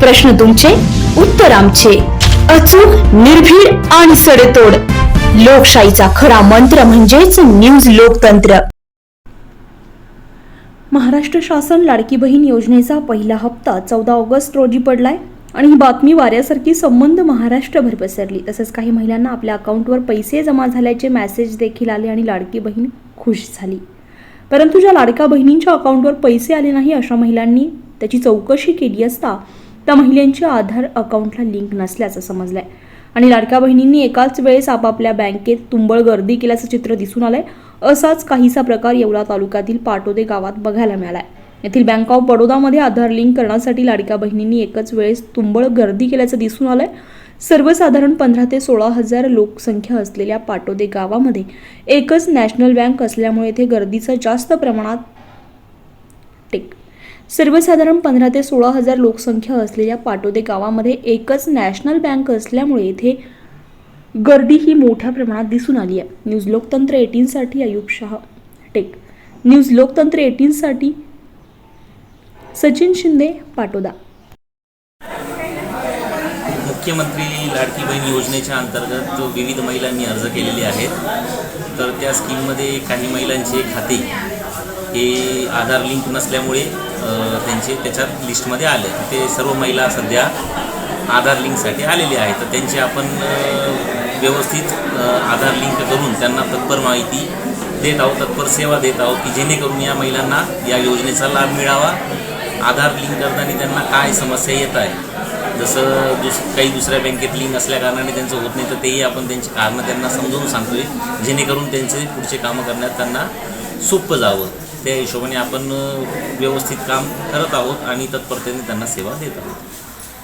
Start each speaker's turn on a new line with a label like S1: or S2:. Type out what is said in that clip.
S1: प्रश्न तुमचे उत्तर आमचे. अचूक निर्भीड आणि सडेतोड. लोकशाहीचा खरा मंत्र म्हणजेच न्यूज लोकतंत्र. महाराष्ट्र शासन लाडकी बहीण योजनेचा पहिला हप्ता चौदा ऑगस्ट रोजी पडलाय आणि ही बातमी वाऱ्यासारखी संबंध महाराष्ट्रभर पसरली. तसंच काही महिलांना आपल्या अकाउंटवर पैसे जमा झाल्याचे मेसेज देखील आले आणि लाडकी बहीण खुश झाली. परंतु ज्या लाडक्या बहिणींच्या अकाउंटवर पैसे आले नाही अशा महिलांनी त्याची चौकशी केली असता त्या महिलेंच्या आधार अकाउंटला लिंक नसल्याचं समजलंय. आणि लाडक्या बहिणींनी एकाच वेळेस आपापल्या बँकेत तुंबळ गर्दी केल्याचं चित्र दिसून आलंय. असाच काहीसा प्रकार येवला तालुक्यातील पाटोदे गावात बघायला मिळालाय. येथील बँक ऑफ बडोदामध्ये आधार लिंक करण्यासाठी लाडक्या बहिणींनी एकच वेळेस तुंबळ गर्दी केल्याचं दिसून आलंय. सर्वसाधारण पंधरा ते सोळा हजार लोकसंख्या असलेल्या पाटोदे गावामध्ये एकच नॅशनल बँक असल्यामुळे येथे गर्दीचं जास्त प्रमाणात टेक सर्वसाधारण पंधरा ते सोळा हजार लोकसंख्या असलेल्या पाटोदे गावामध्ये एकच नॅशनल बँक असल्यामुळे इथे गर्दी ही मोठ्या प्रमाणात दिसून आली आहे. न्यूज लोकतंत्र एटीनसाठी अयुब शाह टेक. न्यूज लोकतंत्र एटीनसाठी सचिन शिंदे पाटोदा.
S2: मुख्यमंत्री लाडकी बहीण योजनेच्या अंतर्गत जो विविध महिलांनी अर्ज केलेले आहेत तर त्या स्कीममध्ये काही महिलांचे खाते हे आधार लिंक नसल्यामुळे त्यांचे त्याच्यात लिस्टमध्ये आले. ते सर्व महिला सध्या आधार लिंकसाठी आलेले आहेत. तर त्यांची आपण व्यवस्थित आधार लिंक करून त्यांना तत्पर माहिती देत आहोत तत्पर सेवा देत आहोत की जेणेकरून या महिलांना या योजनेचा लाभ मिळावा. आधार लिंक करताना त्यांना काय समस्या येत आहे? जसं दुस काही दुसऱ्या बँकेत लिंक असल्या कारणाने त्यांचं होत नाही तर तेही आपण त्यांची कारणं त्यांना समजावून सांगतोय जेणेकरून त्यांचे पुढचे कामं करण्यात त्यांना सोपं जावं. त्या हिशोबाने आपण व्यवस्थित काम करत आहोत आणि तत्परतेने त्यांना सेवा देत आहोत.